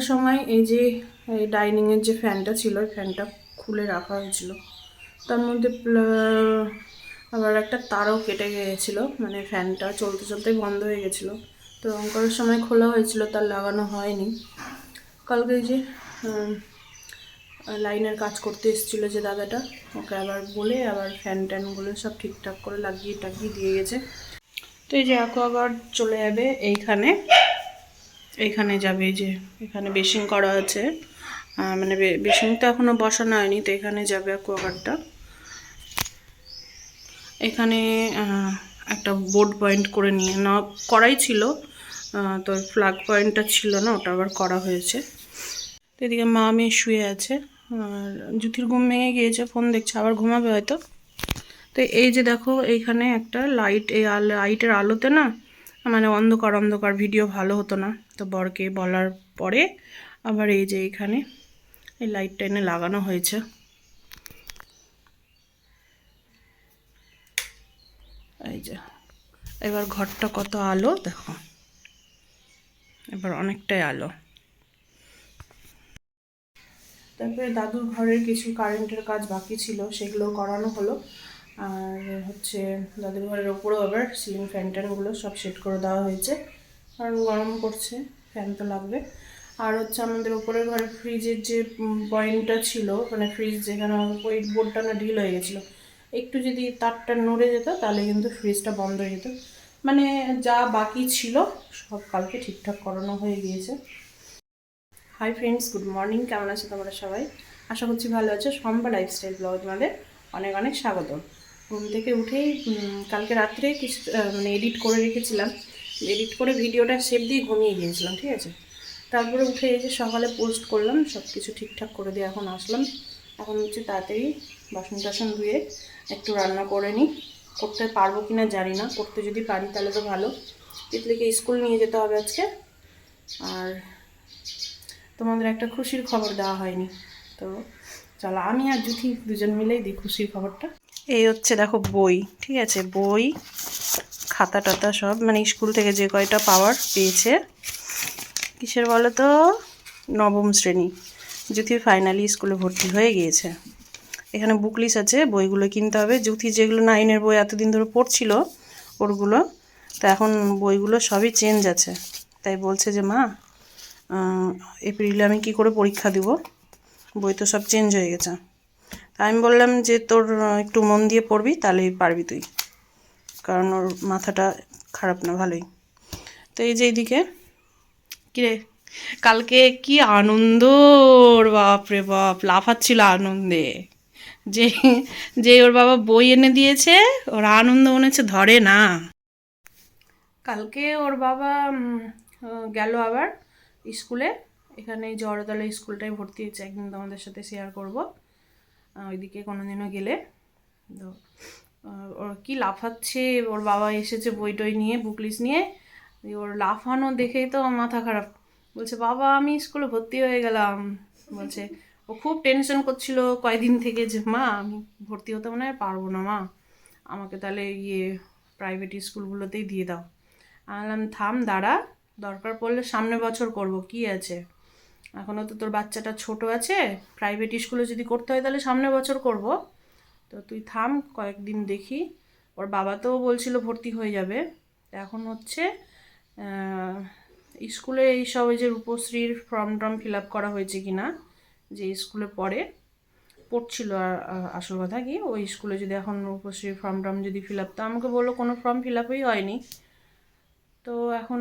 করার সময় এই যে, এই ডাইনিংয়ের যে ফ্যানটা ছিল, ওই ফ্যানটা খুলে রাখা হয়েছিল। তার মধ্যে আবার একটা তারও কেটে গিয়েছিল মানে ফ্যানটা চলতে চলতেই বন্ধ হয়ে গেছিল তো রং করার সময় খোলা হয়েছিল, তার লাগানো হয়নি। কালকে যে লাইনের কাজ করতে এসেছিল যে দাদাটা, ওকে আবার বলে আবার ফ্যান ট্যানগুলো সব ঠিকঠাক করে লাগিয়ে টাকিয়ে দিয়ে গেছে। তো এই যে, অ্যাকোয়াগার্ড চলে যাবে এইখানে। এইখানে যাবে যে, এখানে বেসিং করা আছে। মানে বেসিং তো এখনও বসানো হয়নি, তো এখানে যাবে অ্যাকোয়াগার্ডটা এখানে একটা বোর্ড পয়েন্ট করে নিয়ে, না, করাই ছিল। তো ফ্ল্যাগ পয়েন্টটা ছিল না, ওটা আবার করা হয়েছে। তো এদিকে মা, মেয়ে শুয়ে আছে। আর জুতির ঘুম ভেঙে গিয়েছে ফোন দেখছে, আবার ঘুমাবে হয়তো। তো এই যে দেখো এইখানে একটা লাইট এই লাইটের আলোতে না মানে অন্ধকার অন্ধকার ভিডিও ভালো হতো না। তো বরকে বলার পরে আবার এই যে এখানে এই লাইটটা এনে লাগানো হয়েছে। এই যে, এবার ঘরটা কত আলো, দেখো। এবার অনেকটাই আলো। তারপরে দাদুর ঘরের কিছু কারেন্টের কাজ বাকি ছিল, সেগুলো করানো হলো। আর হচ্ছে দাদুর ঘরের ওপরেও আবার সিলিং ফ্যান ট্যানগুলো সব সেট করে দেওয়া হয়েছে। কারণ গরম করছে ফ্যান তো লাগবে। আর হচ্ছে আমাদের ওপরের ঘরে ফ্রিজের যে পয়েন্টটা ছিল মানে ফ্রিজ যেখানে ওই বোর্ডটা না ঢিল হয়ে গেছিল, একটু যদি তারটা নড়ে যেত, তাহলে কিন্তু ফ্রিজটা বন্ধ হয়ে যেত। মানে যা বাকি ছিল, সব কালকে ঠিকঠাক করানো হয়ে গিয়েছে। হাই ফ্রেন্ডস গুড মর্নিং কেমন আছো তোমরা সবাই? আশা করছি ভালো আছো। সম্পা লাইফস্টাইল ব্লগ তোমাদের অনেক অনেক স্বাগত ঘুম থেকে উঠেই কালকে রাত্রে কিছু মানে এডিট করে রেখেছিলাম। এডিট করে ভিডিওটা সেভ দিয়ে ঘুমিয়ে গিয়েছিলাম, ঠিক আছে? তারপরে উঠে এসে সকালে পোস্ট করলাম সব কিছু ঠিকঠাক করে দিয়ে এখন আসলাম। এখন হচ্ছে তাড়াতাড়ি বাসন টাসন ধুয়ে একটু রান্না করে নিই। করতে পারব কি না জানি না, করতে যদি পারি তাহলে তো ভালো। তিতলিকে স্কুল নিয়ে যেতে হবে আজকে। আর তোমাদের একটা খুশির খবর দেওয়া হয়নি। তো চলো আমি আর জুথি দুজন মিলেই দিই খুশির খবরটা। এই হচ্ছে দেখো বই, ঠিক আছে? বই, খাতা টাতা সব মানে স্কুল থেকে যে কয়টা পাওয়ার পেয়েছে। কিসের বলো তো নবম শ্রেণি জুথি ফাইনালি স্কুলে ভর্তি হয়ে গিয়েছে। এখানে বুকলিস আছে, বইগুলো কিনতে হবে। জুথি যেগুলো নাইনের বই এতদিন ধরে পড়ছিল, ওরগুলো। তো এখন বইগুলো সবই চেঞ্জ আছে। তাই বলছে যে, মা এপ্রিলে আমি কি করে পরীক্ষা দিব? বই তো সব চেঞ্জ হয়ে গেছে। আমি বললাম যে তোর একটু মন দিয়ে পড়বি, তাহলেই পারবি তুই। কারণ ওর মাথাটা খারাপ না, ভালোই। তো এই যে এইদিকে কিরে কালকে কি আনন্দ বাপ রে বাপ, লাফাচ্ছিল আনন্দে। যে যে ওর বাবা বই এনে দিয়েছে, ওর আনন্দ মনে হচ্ছে ধরে না। কালকে ওর বাবা গেল আবার স্কুলে। এখানে জড়তলা স্কুলটাই ভর্তি হয়েছে, একদিন তোমাদের সাথে শেয়ার করব। ওইদিকে কোনোদিনও গেলে। তো ওর কি লাফাচ্ছে, ওর বাবা এসেছে বই টই নিয়ে বুকলিস নিয়ে। ওর লাফানো দেখেই তো মাথা খারাপ। বলছে, বাবা, আমি স্কুলে ভর্তি হয়ে গেলাম। বলছে, ও খুব টেনশন করছিল কয়দিন থেকে যে, মা, আমি ভর্তি হতে মনে হয় পারব না, মা। আমাকে তাহলে ইয়ে প্রাইভেট স্কুলগুলোতেই দিয়ে দাও। আমি থাম, দাঁড়া। দরকার পড়লে সামনে বছর করব, কি আছে? এখনও তো তোর বাচ্চাটা ছোট আছে প্রাইভেট স্কুলে যদি করতে হয় তাহলে সামনে বছর করব। তো তুই থাম, কয়েকদিন দেখি। ওর বাবা তো বলছিল ভর্তি হয়ে যাবে। এখন হচ্ছে স্কুলে এই সব যে রূপশ্রীর ফর্ম টর্ম ফিল আপ করা হয়েছে কি না যে স্কুলে পড়ে, পড়ছিল আসল কথা কি, ওই স্কুলে যদি এখন রূপশ্রীর ফর্ম টর্ম যদি ফিল আপ তো আমাকে বলল কোনো ফর্ম ফিল আপই হয়নি। তো এখন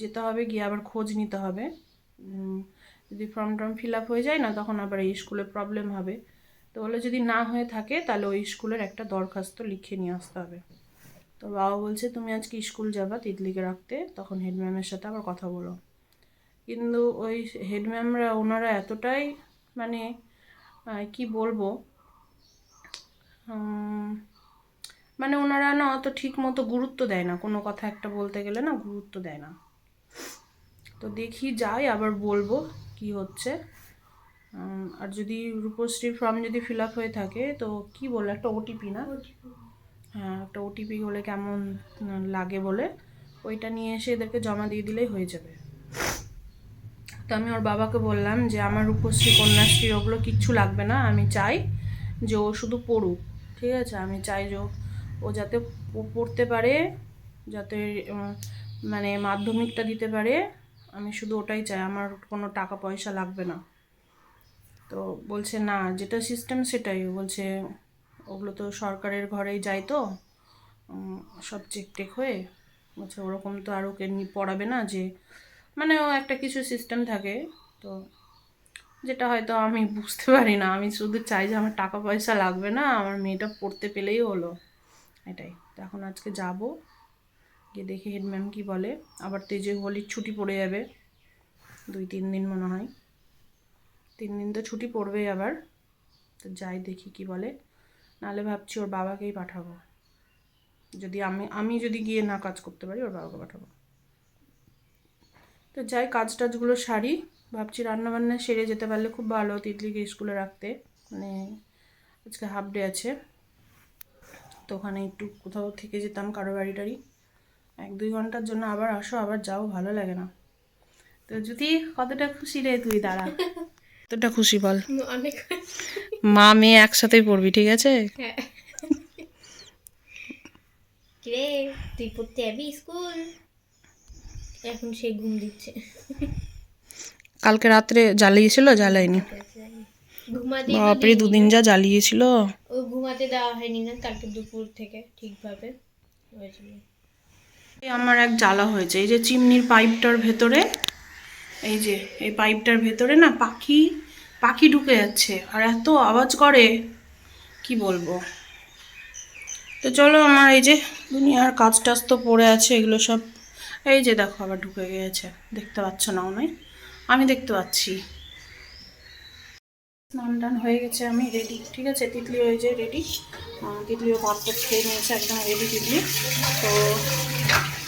যেতে হবে, গিয়ে আবার খোঁজ নিতে হবে। যদি ফর্ম টর্ম ফিল আপ হয়ে যায় না, তখন আবার এই স্কুলে প্রবলেম হবে। তো বলে যদি না হয়ে থাকে, তাহলে ওই স্কুলের একটা দরখাস্ত লিখে নিয়ে আসতে হবে। তো বাবা বলছে, তুমি আজকে স্কুল যাবা তিতলিকে রাখতে, তখন হেড ম্যামের সাথে আবার কথা বলো। কিন্তু ওই হেড ম্যামরা ওনারা এতটাই মানে কি বলব মানে ওনারা না অত ঠিক মতো গুরুত্ব দেয় না। কোনো কথা একটা বলতে গেলে না গুরুত্ব দেয় না। তো দেখি যাই, আবার বলব কি হচ্ছে। আর যদি রূপশ্রী ফর্ম যদি ফিল আপ হয়ে থাকে, তো কি বলে, একটা ওটিপি না? হ্যাঁ একটা ওটিপি হলে কেমন লাগে বলে, ওইটা নিয়ে এসে এদেরকে জমা দিয়ে দিলেই হয়ে যাবে। তো আমি ওর বাবাকে বললাম যে, আমার রূপশ্রী, কন্যাশ্রী ওগুলো কিচ্ছু লাগবে না, আমি চাই যে ও শুধু পড়ুক, ঠিক আছে? আমি চাই যে ও- ও যাতে পড়তে পারে, যাতে মানে মাধ্যমিকটা দিতে পারে আমি শুধু ওটাই চাই, আমার কোনো টাকা পয়সা লাগবে না। তো বলছে, না, যেটা সিস্টেম সেটাই। বলছে, ওগুলো তো সরকারের ঘরেই যায় তো। সব চেক টেক হয়ে। বলছে, ওরকম তো আর ওকে নি- পড়াবে না যে মানে ও একটা কিছু সিস্টেম থাকে। তো যেটা হয়তো আমি বুঝতে পারি না, আমি শুধু চাই যে আমার টাকা পয়সা লাগবে না, আমার মেয়েটা পড়তে পেলেই হলো। এটাই। তো এখন আজকে যাব। গিয়ে দেখি হেড ম্যাম কী বলে, আবার তো যে হোলির ছুটি পড়ে যাবে, দুই তিন দিন মনে হয়। তিন দিন তো ছুটি পড়বেই আবার, তো যাই দেখি কি বলে। নাহলে ভাবছি ওর বাবাকেই পাঠাবো। যদি আমি আমি যদি গিয়ে না কাজ করতে পারি, ওর বাবাকে পাঠাবো। তো যাই, কাজ টাজগুলো সারি। ভাবছি রান্না বান্না সেরে যেতে পারলে খুব ভালো তিতলিকে স্কুলে রাখতে। মানে আজকে হাফ ডে আছে। তো ওখানে একটু কোথাও থেকে যেতাম কারও বাড়ি টাড়ি। এক দুই ঘণ্টার জন্য আবার আসো আবার যাও ভালো লাগে না। তো যদি কতটা খুশি রে তুই? দাঁড়া। কতটা খুশি বল। অনেক মা মেয়ে একসাথেই পড়বি ঠিক আছে? হ্যাঁ। কিরে তুই পড়তে যাবি স্কুল? এখন সে ঘুম দিচ্ছে। কালকে রাত্রে জ্বালিয়েছিল জ্বালায়নি। বাপরে দুদিন যা জ্বালিয়েছিল। ও ঘুমাতে দেওয়া হয়নি না কালকে দুপুর থেকে ঠিকভাবে। এই আমার এক জ্বালা হয়েছে। এই যে চিমনির পাইপটার ভেতরে, এই যে, এই পাইপটার ভেতরে না পাখি পাখি ঢুকে যাচ্ছে আর এত আওয়াজ করে, কি বলব? তো চলো আমার এই যে দুনিয়ার কাজ টাজ তো পড়ে আছে, এগুলো সব, এই যে দেখো আবার ঢুকে গিয়েছে। দেখতে পাচ্ছ না নয় আমি দেখতে পাচ্ছি। স্নান টান হয়ে গেছে আমি রেডি ঠিক আছে? তিতলি হয়ে যে রেডি তিতলিও ভাত খেয়ে নিয়েছে, একদম রেডি তিতলি। তো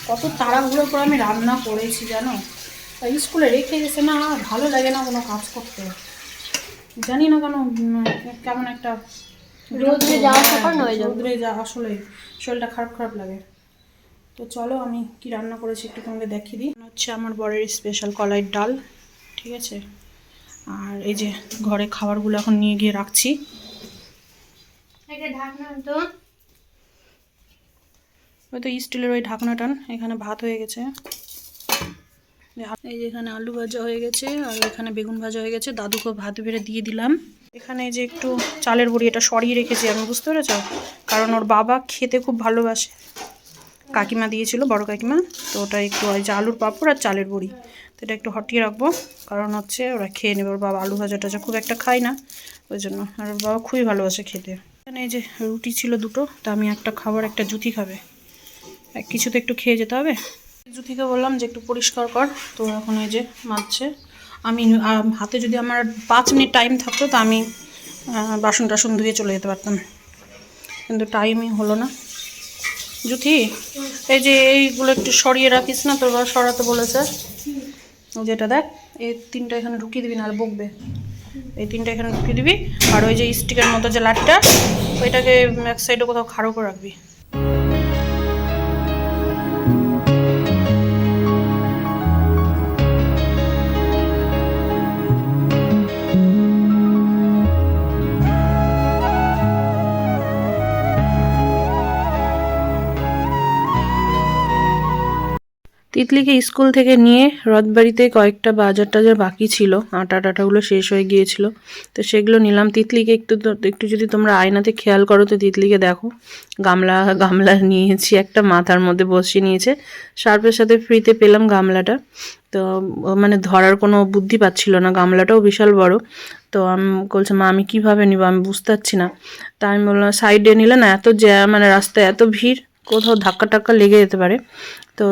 কত তাড়াহুড়ো করে আমি রান্না করেছি জানো? স্কুলে রেখে গেছে না আর ভালো লাগে না কোনো কাজ করতে। জানি না কেন কেমন একটা রোদে যাওয়া। রোদ্রে যা আসলে শরীরটা খারাপ খারাপ লাগে। তো চলো আমি কি রান্না করেছি একটু তোমাকে দেখিয়ে দিই। হচ্ছে আমার বরের স্পেশাল কলাইয়ের ডাল ঠিক আছে? আর এই যে ঘরে খাবারগুলো এখন নিয়ে গিয়ে রাখছি। ঢাকনা তো হয়তো স্টিলের ওই ঢাকনাটান এখানে ভাত হয়ে গেছে। এই যে এখানে আলু ভাজা হয়ে গেছে, আর এখানে বেগুন ভাজা হয়ে গেছে, দাদুকে ভাত বেড়ে দিয়ে দিলাম। এখানে যে একটু চালের বড়ি, এটা সরিয়ে রেখেছি আমি, বুঝতে পেরেছ? কারণ ওর বাবা খেতে খুব ভালোবাসে। কাকিমা দিয়েছিল, বড় কাকিমা, তো ওটা একটু ওই যে আলুর পাঁপড় আর চালের বড়ি। তো এটা একটু হটিয়ে রাখব, কারণ হচ্ছে ওরা খেয়ে নেবে, ওর বাবা আলু ভাজা টাজা খুব একটা খায় না, ওই জন্য। আর ওর বাবা খুবই ভালোবাসে খেতে। এখানে এই যে রুটি ছিল দুটো, তা আমি একটা খাবার একটা জুতি খাবে। কিছু তো একটু খেয়ে যেতে হবে। জুথিকে বললাম যে একটু পরিষ্কার কর, তো এখন এই যে মারছে আমি হাতে যদি আমার পাঁচ মিনিট টাইম থাকতো, তো আমি বাসন টাসন ধুয়ে চলে যেতে পারতাম। কিন্তু টাইমই হলো না। জুথি, এই যে এইগুলো একটু সরিয়ে রাখিস না, তোর সরাতে বলেছে। যেটা দেখ, এই তিনটা এখানে ঢুকিয়ে দিবি না আর বকবে। এই তিনটা এখানে ঢুকিয়ে দিবি, আর ওই যে স্টিকের মতো যে লাটটা, ওইটাকে এক সাইডে কোথাও খাড়ো করে রাখবি। তিতলিকে স্কুল থেকে নিয়ে রথবাড়িতে কয়েকটা বাজার টাজার বাকি ছিল। আটা টাটাগুলো শেষ হয়ে গিয়েছিল। তো সেগুলো নিলাম। তিতলিকে একটু একটু যদি তোমরা আয়নাতে খেয়াল করো, তো তিতলিকে দেখো। গামলা গামলা নিয়েছি, একটা মাথার মধ্যে বসিয়ে নিয়েছে। সার্ফের সাথে ফ্রিতে পেলাম গামলাটা। তো মানে ধরার কোনো বুদ্ধি পাচ্ছিল না। গামলাটাও বিশাল বড়। তো আমি, বলছে, মা, আমি কীভাবে নিব? আমি বুঝতে পারছি না। তা আমি বললাম, সাইডে নিলে না এত জ্যা মানে রাস্তায় এত ভিড়, কোথাও ধাক্কা টাক্কা লেগে যেতে পারে। তো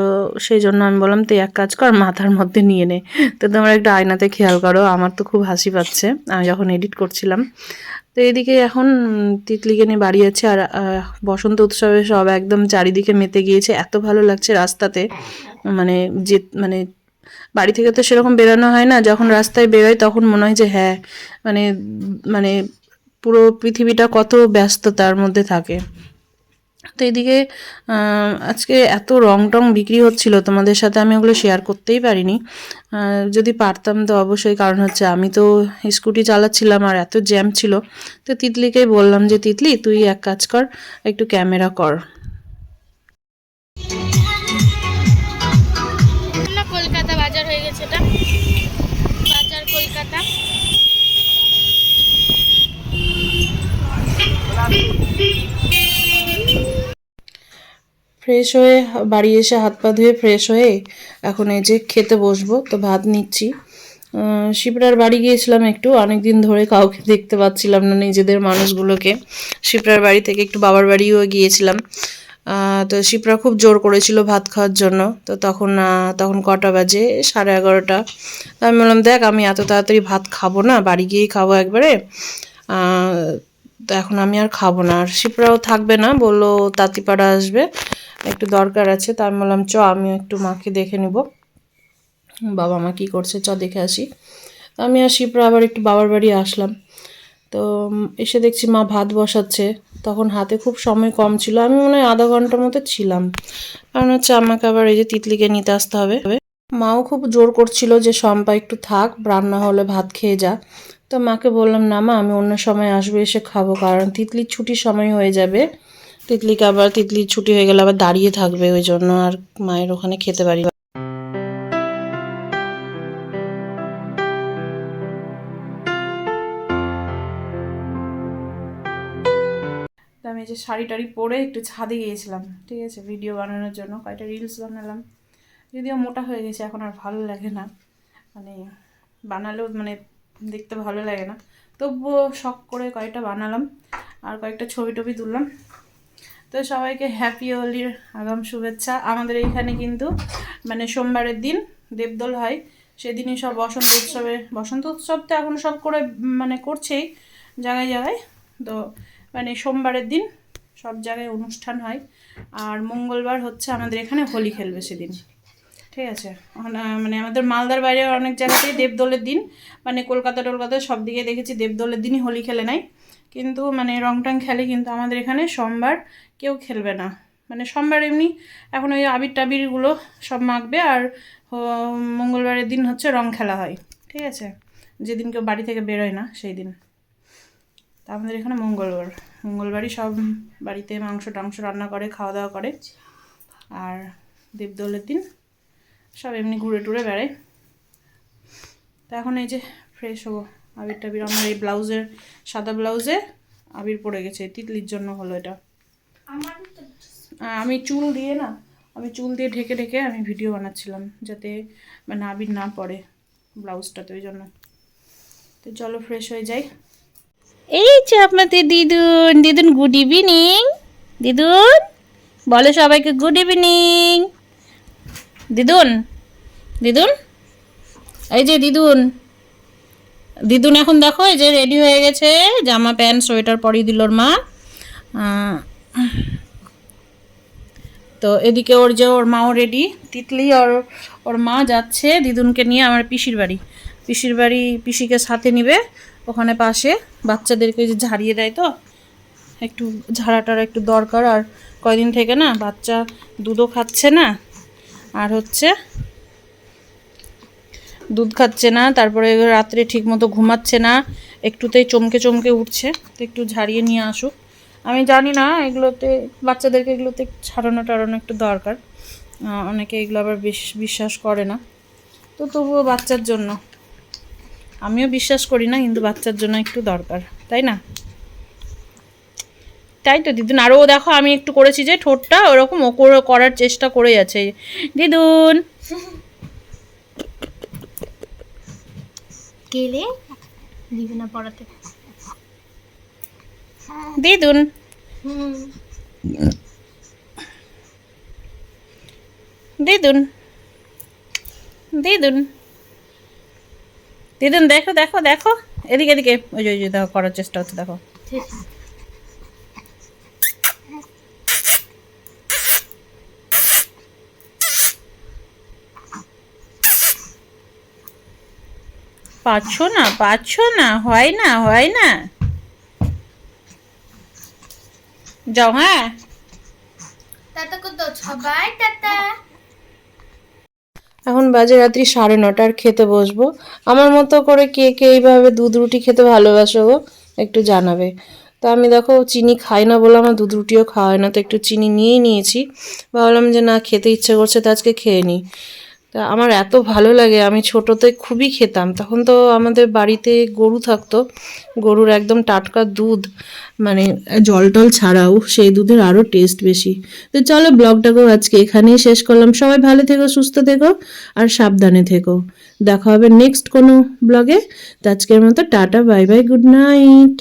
সেই জন্য আমি বললাম, তুই এক কাজ কর, মাথার মধ্যে নিয়ে নে। তো তোমরা একটু আয়নাতে খেয়াল করো, আমার তো খুব হাসি পাচ্ছে। আমি যখন এডিট করছিলাম, তো এদিকে এখন তিতলিকে নিয়ে বাড়ি আছে আর বসন্ত উৎসবে সব একদম চারিদিকে মেতে গিয়েছে। এত ভালো লাগছে রাস্তাতে। মানে যে মানে বাড়ি থেকে তো সেরকম বেরোনো হয় না। যখন রাস্তায় বেরোয় তখন মনে হয় যে হ্যাঁ মানে মানে পুরো পৃথিবীটা কত ব্যস্ততার মধ্যে থাকে। তো এদিকে আজকে এত রং টং বিক্রি হচ্ছিল, তোমাদের সাথে আমি ওগুলো শেয়ার করতেই পারিনি। যদি পারতাম তো অবশ্যই, কারণ হচ্ছে আমি তো স্কুটি চালাচ্ছিলাম আর এত জ্যাম ছিল। তো তিতলিকেই বললাম যে, তিতলি, তুই এক কাজ কর, একটু ক্যামেরা কর। ফ্রেশ হয়ে বাড়ি এসে হাত পা ধুয়ে ফ্রেশ হয়ে এখন এই যে খেতে বসবো তো ভাত নিচ্ছি। আহ, শিপ্রার বাড়ি গিয়েছিলাম একটু অনেক দিন ধরে কাউকে দেখতে পাচ্ছিলাম না নিজেদের মানুষগুলোকে। শিপ্রার বাড়ি থেকে একটু বাবার বাড়িও গিয়েছিলাম। তো শিপ্রা খুব জোর করেছিল ভাত খাওয়ার জন্য তো তখন তখন কটা বাজে? সাড়ে এগারোটা। আমি বললাম দেখ আমি এত তাড়াতাড়ি ভাত খাব না বাড়ি গিয়েই খাব একবারে। তো এখন আমি আর খাব না। আর শিপ্রাও থাকবে না, বলল তাঁতিপাড়া আসবে। একটু দরকার আছে তার বললাম, চ আমি একটু মাকে দেখে নিব। বাবা মা কী করছে, চ, দেখে আসি। তো আমি আর শিপ্রা আবার একটু বাবার বাড়ি আসলাম। তো এসে দেখছি মা ভাত বসাচ্ছে। তখন হাতে খুব সময় কম ছিল, আমি মনে হয় আধা ঘণ্টার মতো ছিলাম। কারণ হচ্ছে আমাকে আবার এই যে তিতলিকে নিতে আসতে হবে। মাও খুব জোর করছিল যে, শম্পা একটু থাক, রান্না হলে ভাত খেয়ে যা। তো মাকে বললাম, না মা, আমি অন্য সময় আসব, এসে খাব। কারণ তিতলির ছুটির সময় হয়ে যাবে। তিতলিকে আবার, তিতলির ছুটি হয়ে গেলে আবার দাঁড়িয়ে থাকবে, ওই জন্য আর মায়ের ওখানে খেতে পারি আমি যে শাড়ি টাড়ি পরে একটু ছাদে গিয়েছিলাম, ঠিক আছে? ভিডিও বানানোর জন্য কয়েকটা রিলস বানালাম। যদিও মোটা হয়ে গেছে, এখন আর ভালো লাগে না। মানে বানালেও মানে দেখতে ভালো লাগে না। তবুও শখ করে কয়েকটা বানালাম আর কয়েকটা ছবি টবি তুললাম। তো সবাইকে হ্যাপি হোলির আগাম শুভেচ্ছা। আমাদের এইখানে কিন্তু মানে সোমবারের দিন দেবদোল হয়। সেদিনই সব বসন্ত উৎসবে, বসন্ত উৎসব তো এখন সব করে মানে করছেই জায়গায় জায়গায়। তো মানে সোমবারের দিন সব জায়গায় অনুষ্ঠান হয়। আর মঙ্গলবার হচ্ছে আমাদের এখানে হোলি খেলবে সেদিন। ঠিক আছে। মানে আমাদের মালদার বাইরে অনেক জায়গাতেই দেবদোলের দিন। মানে কলকাতা টলকাতা সব দিকে দেখেছি দেবদোলের দিনই হোলি খেলে নাই। কিন্তু মানে রং টং খেলে কিন্তু আমাদের এখানে সোমবার কেউ খেলবে না। মানে সোমবার এমনি এখন ওই আবির টাবিরগুলো সব মাখবে আর মঙ্গলবারের দিন হচ্ছে রং খেলা হয়। ঠিক আছে? যেদিন কেউ বাড়ি থেকে বেরোয় না, সেই দিন। তা আমাদের এখানে মঙ্গলবার। মঙ্গলবারই সব বাড়িতে মাংস টাংস রান্না করে, খাওয়া দাওয়া করে। আর দেবদোলের দিন সব এমনি ঘুরে টুরে বেড়ায় তা এখন এই যে ফ্রেশ হব। আবির টাবির আমার এই ব্লাউজের সাদা ব্লাউজে আবির পড়ে গেছে তিতলির জন্য হলো এটা। আমার আমি চুল দিয়ে না আমি চুল দিয়ে ঢেকে ঢেকে আমি ভিডিও বানাচ্ছিলাম যাতে মানে আবির না পড়ে ব্লাউজটাতে ওই জন্য। তো চলো ফ্রেশ হয়ে যাই। এই যে আপনাদের দিদুন দিদুন গুড ইভিনিং দিদুন বলো সবাইকে গুড ইভিনিং দিদুন? দিদুন? এই যে দিদুন। দিদুন এখন দেখো, এই যে রেডি হয়ে গেছে, জামা প্যান্ট সোয়েটার পরিয়ে দিল ওর মা। তো এদিকে ওর যে ওর মাও রেডি তিতলি আর ওর মা যাচ্ছে দিদুনকে নিয়ে আমার পিসির বাড়ি। পিসির বাড়ি পিসিকে সাথে নিবে, ওখানে পাশে। বাচ্চাদেরকে যে ঝাড়িয়ে দেয় তো, একটু ঝাড়াটার একটু দরকার। আর কয়দিন থেকে না বাচ্চা দুধও খাচ্ছে না। আর হচ্ছে দুধ খাচ্ছে না, তারপরে রাত্রে ঠিক মতো ঘুমাচ্ছে না, একটুতেই চমকে চমকে উঠছে, তো একটু ঝাড়িয়ে নিয়ে আসুক। আমি জানি না, এগুলোতে বাচ্চাদেরকে এগুলোতে ছাড়ানো টাড়ানো একটু দরকার। অনেকে এগুলো আবার বেশ বিশ্বাস করে না। তো তবুও বাচ্চার জন্য। আমিও বিশ্বাস করি না, কিন্তু বাচ্চার জন্য একটু দরকার, তাই না? তাই তো দিদুন। আরও দেখো আমি একটু করেছি যে ঠোঁটটা ওরকম ও করে- করার চেষ্টা করে যাচ্ছে দিদুন! গেলে দিবে না পড়াতে। দিদুন! দিদুন! দিদুন! দিদুন দেখো দেখো দেখো। এদিকে এদিকে। ওই যে দেখো করার চেষ্টা হচ্ছে দেখো। পাচ্ছ না পাচ্ছ না হয় না হয় না। যাও হ্যাঁ এখন বাজে রাত্রি সাড়ে নটার খেতে বসবো। আমার মতো করে কে কে এইভাবে দুধ রুটি খেতে ভালোবাসো গো একটু জানাবে। তো আমি দেখো চিনি খাই না বলে আমার দুধ রুটিও খাওয়ায় না তো একটু চিনি নিয়েই নিয়েছি। ভাবলাম যে না খেতে ইচ্ছে করছে তো আজকে খেয়ে নিই। তা আমার এত ভালো লাগে, আমি ছোটোতে খুবই খেতাম। তখন তো আমাদের বাড়িতে গরু থাকতো, গরুর একদম টাটকা দুধ মানে জল টল ছাড়াও সেই দুধের আরও টেস্ট বেশি। তো চলো ব্লগটাকেও আজকে এখানেই শেষ করলাম। সবাই ভালো থেকো, সুস্থ থেকো, আর সাবধানে থেকো। দেখা হবে নেক্সট কোনো ব্লগে। তো আজকের মতো ta ta bye bye good night